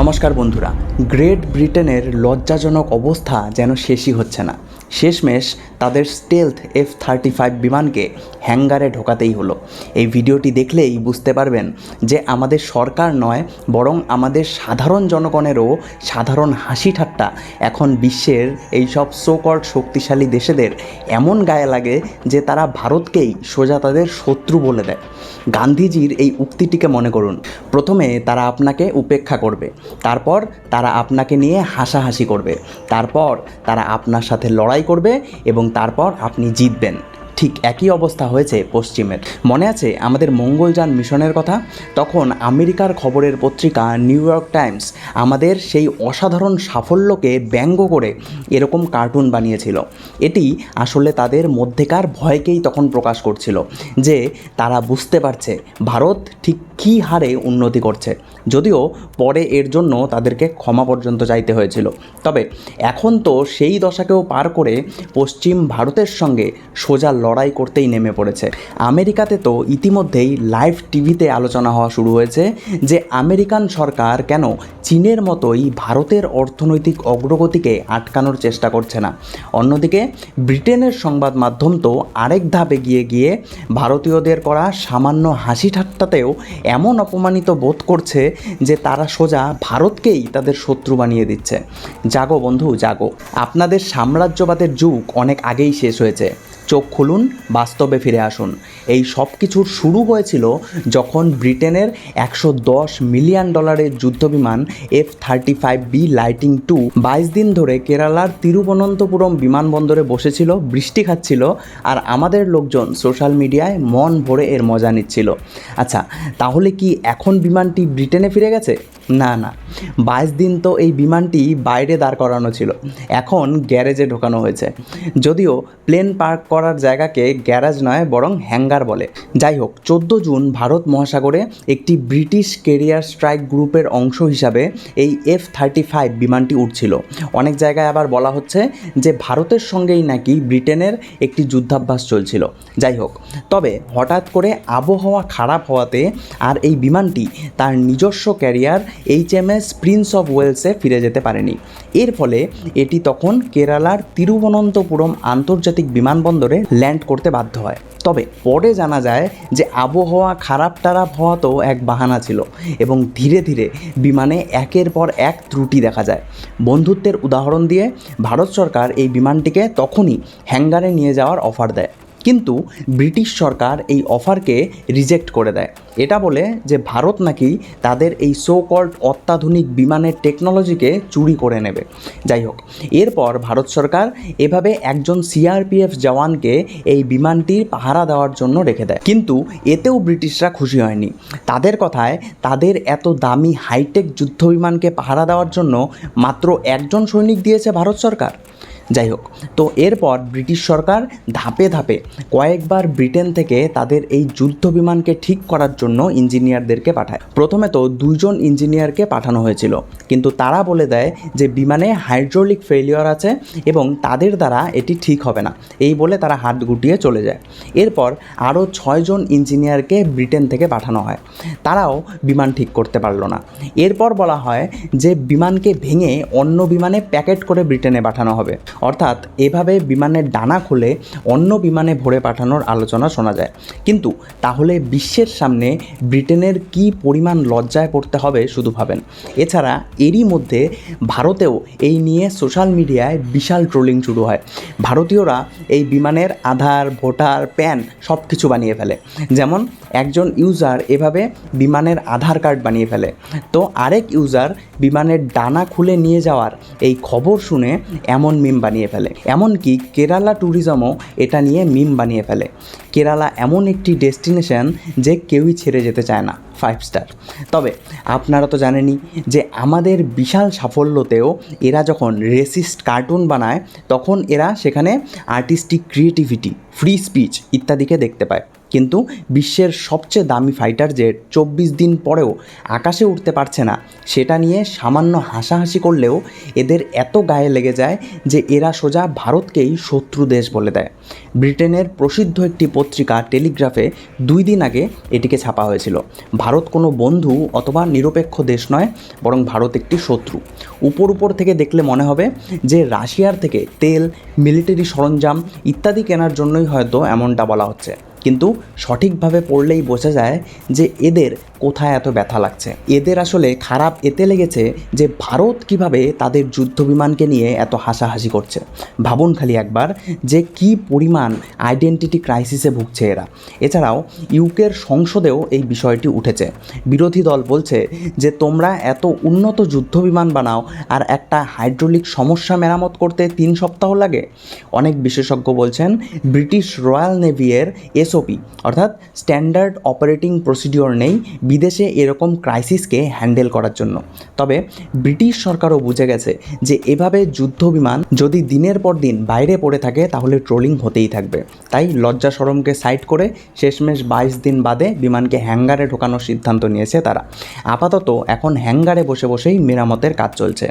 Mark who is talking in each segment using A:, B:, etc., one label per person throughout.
A: নমস্কার বন্ধুরা। গ্রেট ব্রিটেনের লজ্জাজনক অবস্থা যেন শেষই হচ্ছে না। শেষমেশ তাদের স্টেলথ এফ থার্টি ফাইভ বিমানকে হ্যাঙ্গারে ঢোকাতেই হলো। এই ভিডিওটি দেখলেই বুঝতে পারবেন যে আমাদের সরকার নয়, বরং আমাদের সাধারণ জনগণেরও সাধারণ হাসি ঠাট্টা। এখন বিশ্বের এই সব সোকল্ড শক্তিশালী দেশেদের এমন গায়ে লাগে যে তারা ভারতকেই সোজা তাদের শত্রু বলে দেয়। গান্ধীজির এই উক্তিটিকে মনে করুন। প্রথমে তারা আপনাকে উপেক্ষা করবে, তারপর তারা আপনাকে নিয়ে হাসাহাসি করবে, তারপর তারা আপনার সাথে লড়াই করবে এবং তারপর আপনি জিতবেন। ঠিক একই অবস্থা হয়েছে পশ্চিমের। মনে আছে আমাদের মঙ্গলযান মিশনের কথা? তখন আমেরিকার খবরের পত্রিকা নিউ ইয়র্ক টাইমস আমাদের সেই অসাধারণ সাফল্যকে ব্যঙ্গ করে এরকম কার্টুন বানিয়েছিল। এটি আসলে তাদের মধ্যেকার ভয়কেই তখন প্রকাশ করছিল যে তারা বুঝতে পারছে ভারত ঠিক কী হারে উন্নতি করছে। যদিও পরে এর জন্য তাদেরকে ক্ষমা পর্যন্ত চাইতে হয়েছিল। তবে এখন তো সেই দশাকেও পার করে পশ্চিম ভারতের সঙ্গে সোজা লড়াই করতেই নেমে পড়েছে। আমেরিকাতে তো ইতিমধ্যেই লাইভ টিভিতে আলোচনা হওয়া শুরু হয়েছে যে আমেরিকান সরকার কেন চীনের মতোই ভারতের অর্থনৈতিক অগ্রগতিকে আটকানোর চেষ্টা করছে না। অন্যদিকে, ব্রিটেনের সংবাদ মাধ্যম তো আরেক ধাপ এগিয়ে গিয়ে ভারতীয়দের করা সামান্য হাসি ঠাট্টাতেও এমন অপমানিত বোধ করছে যে তারা সোজা ভারতকেই তাদের শত্রু বানিয়ে দিচ্ছে। জাগো বন্ধু, জাগো। আপনাদের সাম্রাজ্যবাদের যুগ অনেক আগেই শেষ হয়েছে। চোখ খুলুন, বাস্তবে ফিরে আসুন। এই সব কিছুর শুরু হয়েছিল যখন ব্রিটেনের একশো দশ মিলিয়ন ডলারের যুদ্ধবিমান F thirty five B lightning two বাইশ দিন ধরে কেরালার তিরুবনন্তপুরম বিমানবন্দরে বসেছিল, বৃষ্টি খাচ্ছিল আর আমাদের লোকজন সোশ্যাল মিডিয়ায় মন ভরে এর মজা নিচ্ছিল। আচ্ছা তাহলে কি এখন বিমানটি ব্রিটেনে ফিরে গেছে? না না। বাইশ দিন তো এই বিমানটি বাইরে দাঁড় করানো ছিল। এখন গ্যারেজে ঢোকানো হয়েছে। যদিও প্লেন পার্ক করার জায়গাকে গ্যারাজ নয়, বরং হ্যাঙ্গার বলে। যাই হোক, চোদ্দ জুন ভারত মহাসাগরে একটি ব্রিটিশ কেরিয়ার স্ট্রাইক গ্রুপের অংশ হিসাবে এই এফ থার্টি ফাইভ বিমানটি উঠছিল অনেক জায়গায় আবার বলা হচ্ছে যে, ভারতের সঙ্গেই নাকি ব্রিটেনের একটি যুদ্ধাভ্যাস চলছিল। যাই হোক, তবে হঠাৎ করে আবহাওয়া খারাপ হওয়াতে আর এই বিমানটি তার নিজস্ব carrier H M S prince of ওয়েলসে ফিরে যেতে পারেনি। এর ফলে এটি তখন কেরালার তিরুবনন্তপুরম আন্তর্জাতিক বিমানবন্দরে ল্যান্ড করতে বাধ্য হয়। তবে পরে জানা যায় যে আবহাওয়া খারাপ টারাপ হওয়া তো এক বাহানা ছিল এবং ধীরে ধীরে বিমানে একের পর এক ত্রুটি দেখা যায়। বন্ধুত্বের উদাহরণ দিয়ে ভারত সরকার এই বিমানটিকে তখনই হ্যাঙ্গারে নিয়ে যাওয়ার অফার দেয়। কিন্তু ব্রিটিশ সরকার এই অফারকে রিজেক্ট করে দেয়। এটা বলে যে ভারত নাকি তাদের এই সো কল্ড অত্যাধুনিক বিমানের টেকনোলজিকে চুরি করে নেবে। যাই হোক, এরপর ভারত সরকার এভাবে একজন সিআরপিএফ জওয়ানকে এই বিমানটির পাহারা দেওয়ার জন্য রেখে দেয়। কিন্তু এতেও ব্রিটিশরা খুশি হয়নি। তাদের কথায় তাদের এত দামি হাইটেক যুদ্ধ বিমানকে পাহারা দেওয়ার জন্য মাত্র একজন সৈনিক দিয়েছে ভারত সরকার। যাই হোক, তো এরপর ব্রিটিশ সরকার ধাপে ধাপে কয়েকবার ব্রিটেন থেকে তাদের এই যুদ্ধ বিমানকে ঠিক করার জন্য ইঞ্জিনিয়ারদেরকে পাঠায়। প্রথমে তো দুইজন ইঞ্জিনিয়ারকে পাঠানো হয়েছিল, কিন্তু তারা বলে দেয় যে বিমানে হাইড্রোলিক ফেলিওর আছে এবং তাদের দ্বারা এটি ঠিক হবে না, এই বলে তারা হাত গুটিয়ে চলে যায়। এরপর আরও ছয়জন ইঞ্জিনিয়ারকে ব্রিটেন থেকে পাঠানো হয়, তারাও বিমান ঠিক করতে পারল না। এরপর বলা হয় যে বিমানকে ভেঙে অন্য বিমানে প্যাকেট করে ব্রিটেনে পাঠানো হবে। অর্থাৎ এভাবে বিমানের ডানা খুলে অন্য বিমানে ভরে পাঠানোর আলোচনা শোনা যায়। কিন্তু তাহলে বিশ্বের সামনে ব্রিটেনের কি পরিমাণ লজ্জায় পড়তে হবে শুধু ভাবেন। এছাড়া এরই মধ্যে ভারতেও এই নিয়ে সোশ্যাল মিডিয়ায় বিশাল ট্রোলিং শুরু হয়। ভারতীয়রা এই বিমানের আধার, ভোটার, প্যান সব কিছু বানিয়ে ফেলে। যেমন একজন ইউজার এভাবে বিমানের আধার কার্ড বানিয়ে ফেলে। তো আরেক ইউজার বিমানের ডানা খুলে নিয়ে যাওয়ার এই খবর শুনে এমন মিম বানিয়ে ফেলে। এমনকি কেরালা ট্যুরিজমও এটা নিয়ে মিম বানিয়ে ফেলে। কেরালা এমন একটি ডেস্টিনেশন যে কেউই ছেড়ে যেতে চায় না ফাইভ স্টার তবে আপনারা তো জানেনই যে আমাদের বিশাল সাফল্যতেও এরা যখন রেসিস্ট কার্টুন বানায়, তখন এরা সেখানে আর্টিস্টিক ক্রিয়েটিভিটি ফ্রি স্পিচ ইত্যাদিকে দেখতে পায়। কিন্তু বিশ্বের সবচেয়ে দামি ফাইটার জেট চব্বিশ দিন পরেও আকাশে উঠতে পারছে না, সেটা নিয়ে সামান্য হাসাহাসি করলেও এদের এত গায়ে লেগে যায় যে এরা সোজা ভারতকেই শত্রু দেশ বলে দেয়। ব্রিটেনের প্রসিদ্ধ একটি পত্রিকা টেলিগ্রাফে দুই দিন আগে এটিকে ছাপা হয়েছিল। ভারত কোনো বন্ধু অথবা নিরপেক্ষ দেশ নয়, বরং ভারত একটি শত্রু। উপর উপর থেকে দেখলে মনে হবে যে রাশিয়ার থেকে তেল, মিলিটারি সরঞ্জাম ইত্যাদি কেনার জন্যই হয়তো এমনটা বলা হচ্ছে। কিন্তু সঠিকভাবে পড়লেই বোঝা যায় যে এদের কোথায় এত ব্যথা লাগছে? এদের আসলে খারাপ এতে লেগেছে যে ভারত কীভাবে তাদের যুদ্ধ বিমানকে নিয়ে এত হাসাহাসি করছে। ভাবুন খালি একবার যে কি পরিমাণ আইডেন্টিটি ক্রাইসিসে ভুগছে এরা। এছাড়াও ইউকের সংসদেও এই বিষয়টি উঠেছে। বিরোধী দল বলছে যে তোমরা এত উন্নত যুদ্ধ বিমান বানাও আর একটা হাইড্রোলিক সমস্যা মেরামত করতে তিন সপ্তাহ লাগে। অনেক বিশেষজ্ঞ বলছেন ব্রিটিশ রয়্যাল নেভিয়ের এসওপি অর্থাৎ স্ট্যান্ডার্ড অপারেটিং প্রসিডিওর নেই বিদেশে এরকম ক্রাইসিসকে হ্যান্ডেল করার জন্য। তবে ব্রিটিশ সরকারও বুঝে গেছে যে এভাবে যুদ্ধ বিমান যদি দিনের পর দিন বাইরে পড়ে থাকে, তাহলে ট্রোলিং হতেই থাকবে। তাই লজ্জা সরমকে সাইড করে শেষমেশ বাইশ দিন বাদে বিমানকে হ্যাঙ্গারে ঢোকানোর সিদ্ধান্ত নিয়েছে তারা। আপাতত এখন হ্যাঙ্গারে বসে বসেই মেরামতের কাজ চলছে।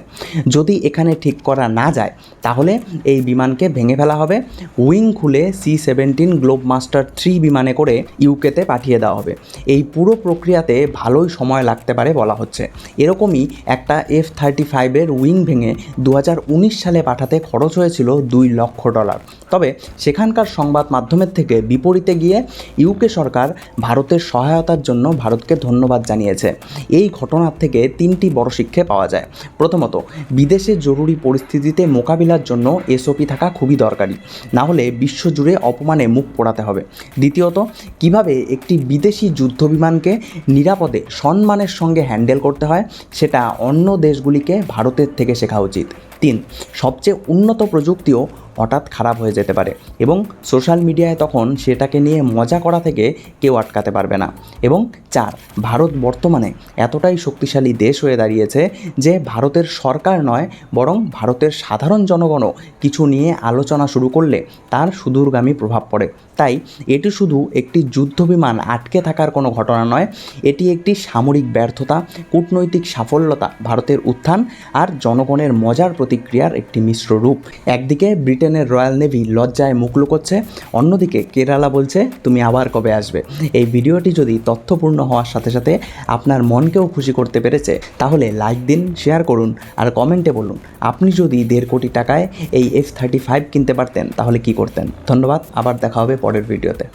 A: যদি এখানে ঠিক করা না যায়, তাহলে এই বিমানকে ভেঙে ফেলা হবে। উইং খুলে C seventeen globe master three বিমানে করে ইউকেতে পাঠিয়ে দেওয়া হবে। এই পুরো প্রক্রিয়াতে ভালোই সময় লাগতে পারে বলা হচ্ছে। এরকমই একটা এফ থার্টি ফাইভের উইং ভেঙে দু হাজার উনিশ সালে পাঠাতে খরচ হয়েছিল দুই লক্ষ ডলার। তবে সেখানকার সংবাদ মাধ্যমের থেকে বিপরীতে গিয়ে ইউকে সরকার ভারতের সহায়তার জন্য ভারতকে ধন্যবাদ জানিয়েছে। এই ঘটনার থেকে তিনটি বড় শিক্ষা পাওয়া যায়। প্রথমত, বিদেশে জরুরি পরিস্থিতিতে মোকাবিলার জন্য এসওপি থাকা খুবই দরকারি। না হলে বিশ্বজুড়ে অপমানে মুখ পোড়াতে হবে। দ্বিতীয়ত, কীভাবে একটি বিদেশি যুদ্ধ বিমানকে নিরাপদে সম্মানের সঙ্গে হ্যান্ডেল করতে হয় সেটা অন্য দেশগুলিকে ভারতের থেকে শেখা উচিত। তিন, সবচেয়ে উন্নত প্রযুক্তিও হঠাৎ খারাপ হয়ে যেতে পারে এবং সোশ্যাল মিডিয়ায় তখন সেটাকে নিয়ে মজা করা থেকে কেউ আটকাতে পারবে না। এবং চার, ভারত বর্তমানে এতটাই শক্তিশালী দেশ হয়ে দাঁড়িয়েছে যে ভারতের সরকার নয়, বরং ভারতের সাধারণ জনগণও কিছু নিয়ে আলোচনা শুরু করলে তার সুদূরগামী প্রভাব পড়ে। তাই এটি শুধু একটি যুদ্ধ বিমান আটকে থাকার কোনো ঘটনা নয়, এটি একটি সামরিক ব্যর্থতা, কূটনৈতিক সাফল্যতা, ভারতের উত্থান আর জনগণের মজার প্রতিক্রিয়ার একটি মিশ্র রূপ। একদিকে ব্রিটেনের রয়্যাল নেভি লজ্জায় মুখ লুকোচ্ছে, অন্যদিকে কেরালা বলছে, তুমি আবার কবে আসবে? এই ভিডিওটি যদি তথ্যপূর্ণ হওয়ার সাথে সাথে আপনার মনকেও খুশি করতে পেরেছে, তাহলে লাইক দিন, শেয়ার করুন, আর কমেন্টে বলুন, আপনি যদি দেড় কোটি টাকায় এই এফ থার্টি ফাইভ কিনতে পারতেন, তাহলে কি করতেন? ধন্যবাদ, আবার দেখা হবে পরের ভিডিওতে।